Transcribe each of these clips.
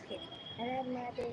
છે રમાડે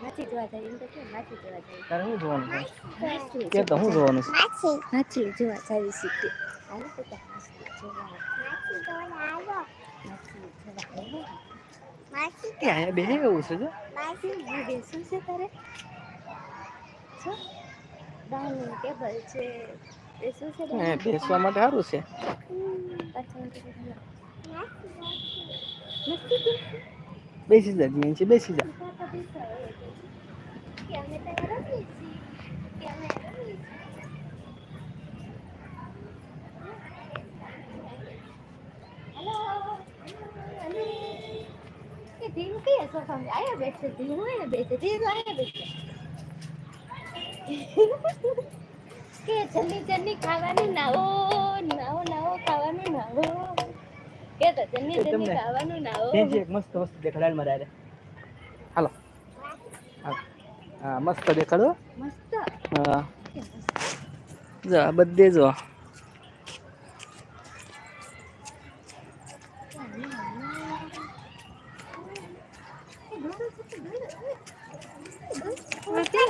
માછી જોવા જાય એમ તો કે માછી જોવા જાય તારે શું જોવાનું છે? કે તો શું જોવાનું છે? જોવા જાય શીખે હાલો જોવા જોવા બે એવું છે જો. બેસું છે તારે? શું ડાઇનિંગ ટેબલ છે. બેસું છે હે બેસવા માટે સારું છે. બેસી જા જીન છે બેસી જા ધીમું કઈ સોફામાં આયા બેઠે ધીમું આયા બેઠે ધીમું આયા બેઠે કે જલ્દી જલ્દી ખાવાનું નાવો નાવો નાવો ખાવાનું નાવો કે તો જલ્દી જલ્દી ખાવાનું નાવો તે જે એક મસ્ત વસ્તુ દેખાડાય મારે હાલો. હા. મસ્ત દેખાડો. મસ્ત. હા. જો બધે જો.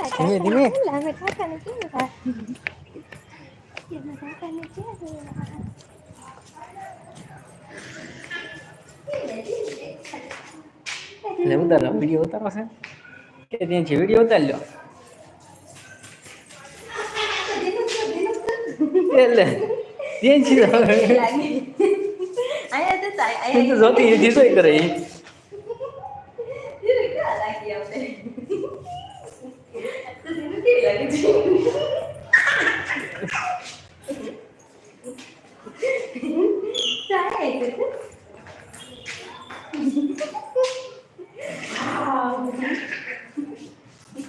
ધીમે ધીમે. એટલે ઉતારો વીડિયો ઉતારો છે. કે ત્યાં છે વીડિયો ઉતારી લો. એટલે ત્યાં છે તો જોતી કરે એ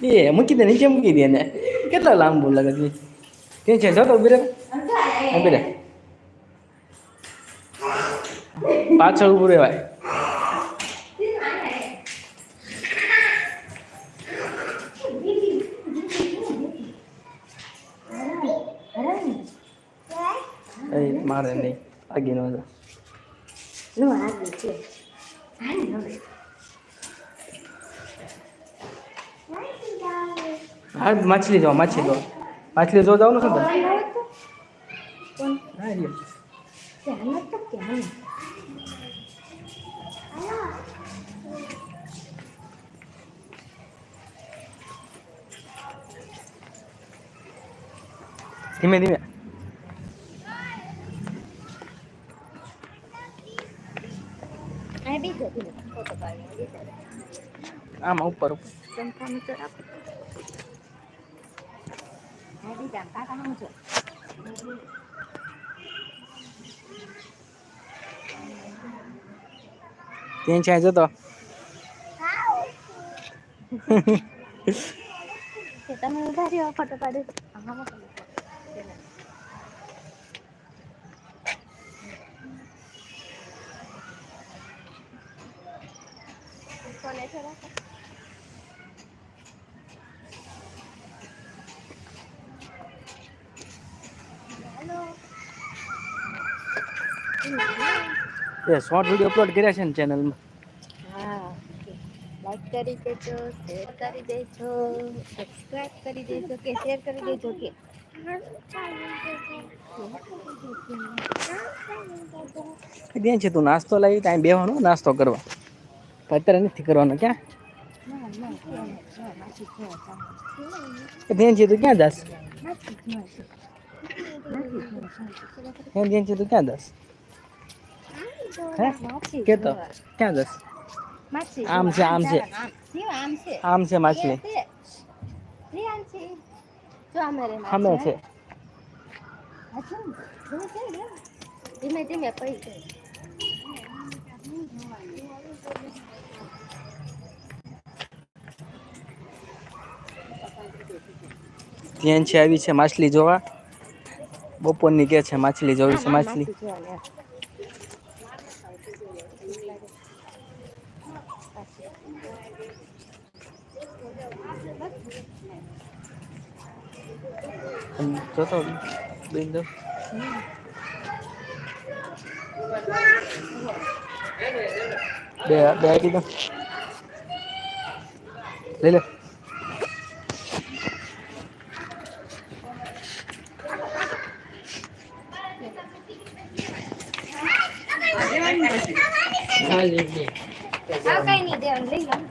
લાગી આપણે? તો તેનું કેવી લાગે છે? થાય છે. એ મૂકી દે નીચે મૂકી દે ને કેટલા લાંબુ લાગે છે ત્યાં છે જો તો ઉભી રહે ઉભી રહે પાછળ ઊભું રહેવાય એ મારે નહીં આગી નો હા માછલી જો માછલી જો. માછલી જો જવાનું ક્યાં? ધીમે ધીમે. આમાં ઉપર ઉપર. ચમકાનું તો રાખો આ બીજા કાકાનું જો ત્યાં છે જતો કે તમે ઉભા રહ્યો ફોટો પાડું હા કોને છે એ શોર્ટ વિડીયો અપલોડ કર્યા છે ને ચેનલમાં હા લાઈક કરી દેજો શેર કરી દેજો સબસ્ક્રાઇબ કરી દેજો કે શેર કરી દેજો કે ત્યાં છે તું નાસ્તો લાવી ત્યાં બેવાનો નાસ્તો કરવા પણ અત્યારે નથી કરવાનો ક્યાં ના ના ના માછી ખોવા એ ત્યાં છે તું ક્યાં દાસ માછી ખોવા ત્યાં ત્યાં છે તું ક્યાં દાસ હે માછી કે તો ક્યાં દાસ માછી આમ છે, આમ છે. આમ છે આમ છે માછલી એ તે. લે આમ છે જો આમે રે માછી, સામે છે હા, જો. ધીમે ધીમે લે. ધીમે ધીમે પડી જાય ત્યાં છે આવી છે માછલી જોવા બપોરની કે છે માછલી જોવી છે Chỗ tao bên đâu Để, để đi đâu Lên lên Hãy subscribe cho kênh Ghiền Mì Gõ Để không bỏ lỡ những video hấp dẫn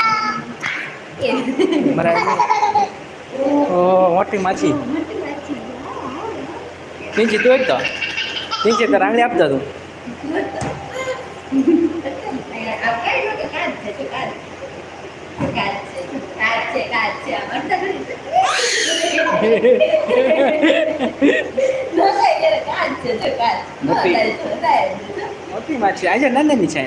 ઓ, મોટી માછી. પિંચી તું એક તો પિંચી તો રાંગડી આપતા તું? મોટી. માછી. આજે નાની છે.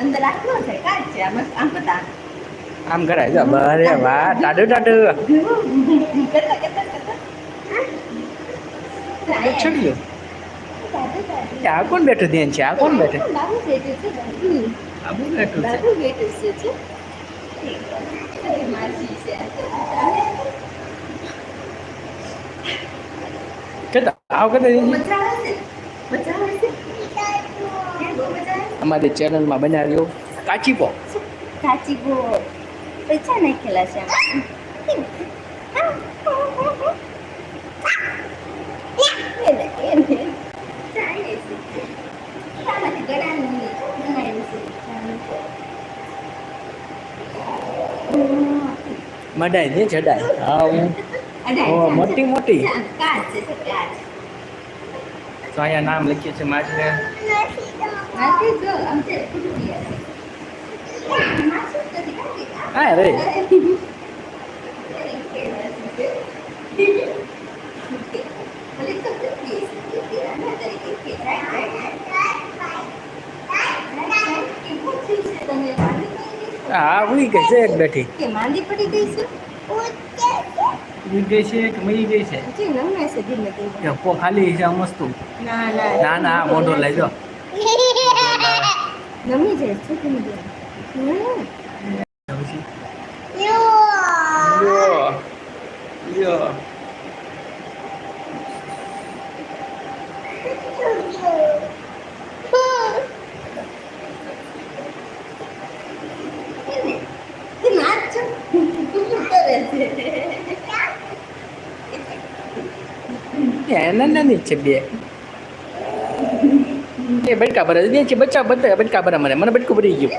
અંદર આટલો છે કાચ છે આમ આમ બધા આમ કરાય જો બરે વાહ ટાડુ ટાડુ કરતા કરતા કરતા છોડ્યું આ કોણ બેઠું ધ્યાન છે આ કોણ બેઠું બાબુ બેઠું છે બાબુ આબુ બેઠું છે બાબુ બેઠું છે છે અરે માસી છે અમારી ચેનલમાં બનાવ્યો કાચીપો. છે કાચી ગોળ પૈસા નાખેલા છે. મડાય દે ચડાઈ. હા હું. મોટી મોટી. કાચ છે તો કાચ. તો અહીંયા નામ લખીએ છીએ માછલે માથે જો, આમ છે, ફૂટી ગયા છે. માથું જ નથી કાઢી. હા રે હા ઉઈ ગઈ છે એક બેઠી કે માંદી પડી ગઈ છે ઉઈ ગઈ છે કે મરી ગઈ છે? કે ખાલી છે મસ્ત. ના ના ના. મોટો મોઢો લઈ જો નમી જાય છે ધીમે ધીમે હમ. લ્યો લ્યો તે નાચ છો. કરે છે એના નાની છે બે. એ બટકા ભરે બે છે બચ્ચા બધા બટકા ભરે મને મને બટકું ભરી ગયું.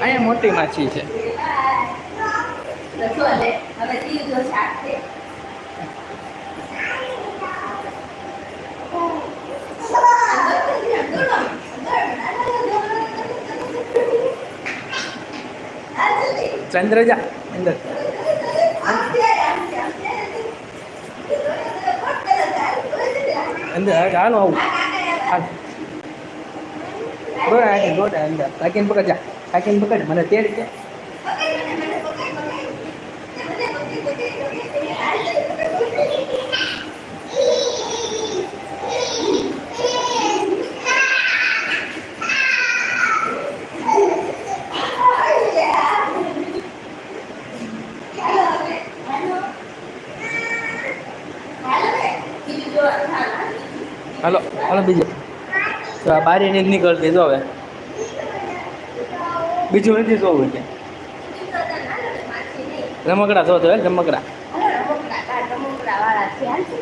અહીંયા મોટી માછી છે. તો જો લે, હવે ત્રીજો શાક છે. ચંદ્ર જા અંદર અંદર હાલો આવું હાલ દોડા હાકી દોડા અંદર કાકીને પકડ જા કાકીને પકડ મને તેડ કે તો આ બારી નીક નીકળતી જો હવે બીજું નથી જોવું કે તો રમકડા જો તો રમકડા હાલો રમકડા કાઢ રમકડા વાળા છે હાલ છે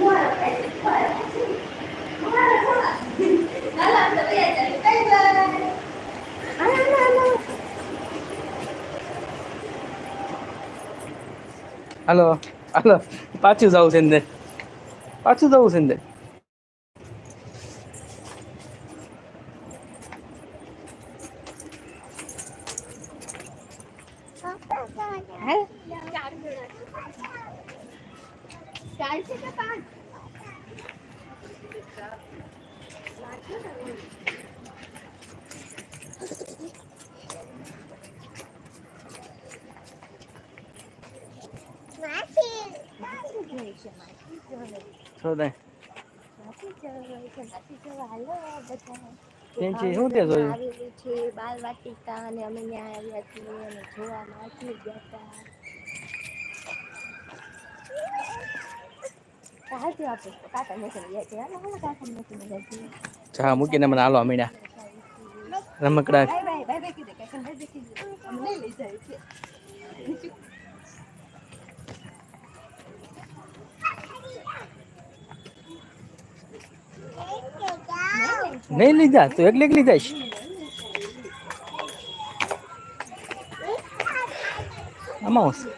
મારો કાંઈ મારો કાંઈ. મારો થોડા. હાલો આપણે બે જણ. Bye bye. હાલો, હાલો, હાલો. હાલો હાલો પાછું જવું છે અંદર પાછું જવું છે અંદર ચાર છે કે પાંચ? છો દે કેમ છે શું તે જોયું આવેલું છે બાલ વાટિકા અને અમે ત્યાં આવ્યા છીએ અને જોવા નાચી ગયા હતા ચા મૂકીને મને હાલો મીણા રમકડા. નહીં લીધા? તું એકલી એકલી જઈશ? આમાં હું છે?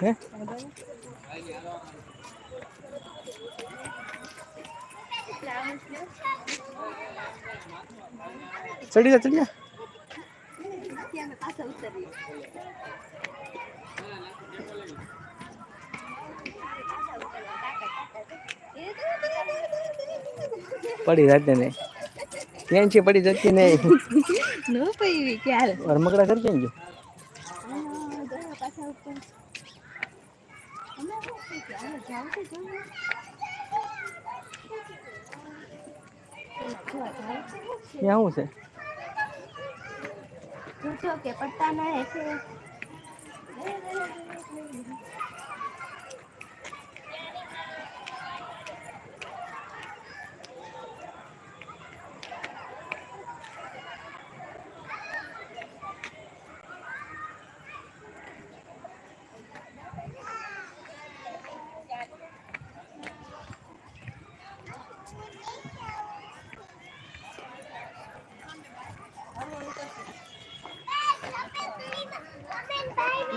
હે? ચડી જા ચડી જા. પડી જતી નહીં. કેમ છે પડી જતી નહીં. નો પૈવી ક્યારે? રમકડા કરી કેમ જો પાછા ઉપર. ત્યાં શું છે જોજો કે પટ્ટા ના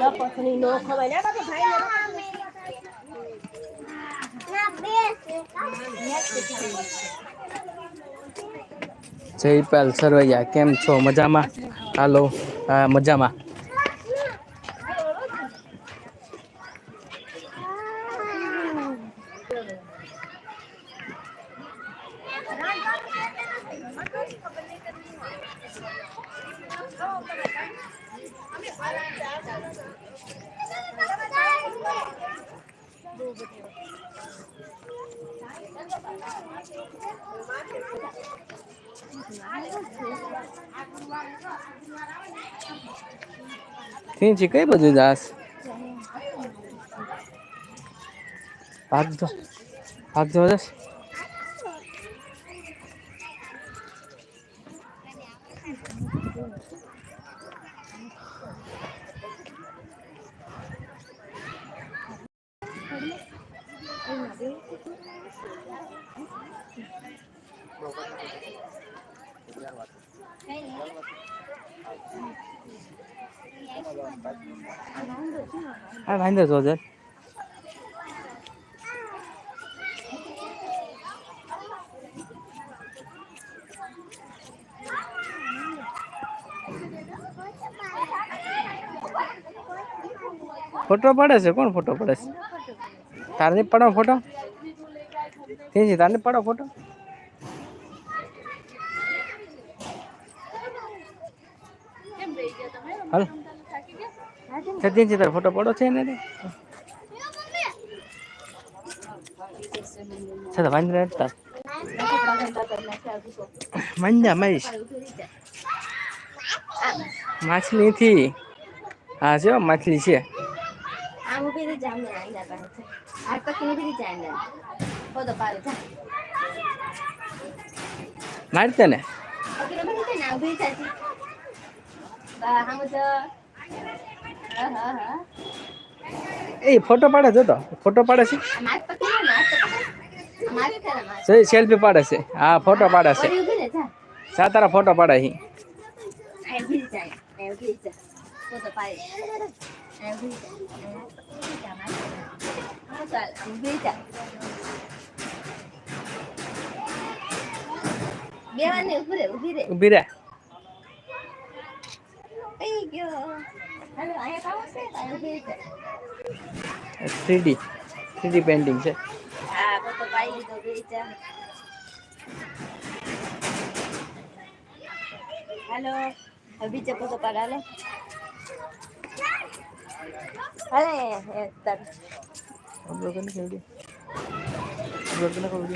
લપસણી નો ખવાય. ને બાપા જયપાલ સરવૈયા કેમ છો? મજામાં? હાલો મજામાં. ઠીક કઈ બધું દાસ ભાગ જો દસ હા વાંધો છો સર ફોટો પડે છે કોણ ફોટો પડે છે તારે નહીં પડો ફોટો તે છે તારે નહીં પડો ફોટો હાલ. છે, તારો ફોટો પડો છે ને રે? છે તો વાંદરા હતા મહીશ માછલી થી હા છે માછલી છે. મારતે ને? એ ફોટો પાડે જો તો. ફોટો પાડે છે? સહી સેલ્ફી પાડે છે. હા ફોટો પાડે છે. ઓરી ઊભી રે જા સા તારા ફોટો પાડે છે ઊભી ઊભી થઈ ગયો હાલો અહીંયા કામ છે આ ઉભી જા થ્રીડી થ્રીડી પેઇન્ટિંગ છે હા તો તો પાડી લીધો ઉભી જા હાલો અભી ચપો તો પાડા લે હાલે એ તર અપલોડ કરીને કરી દે અપલોડ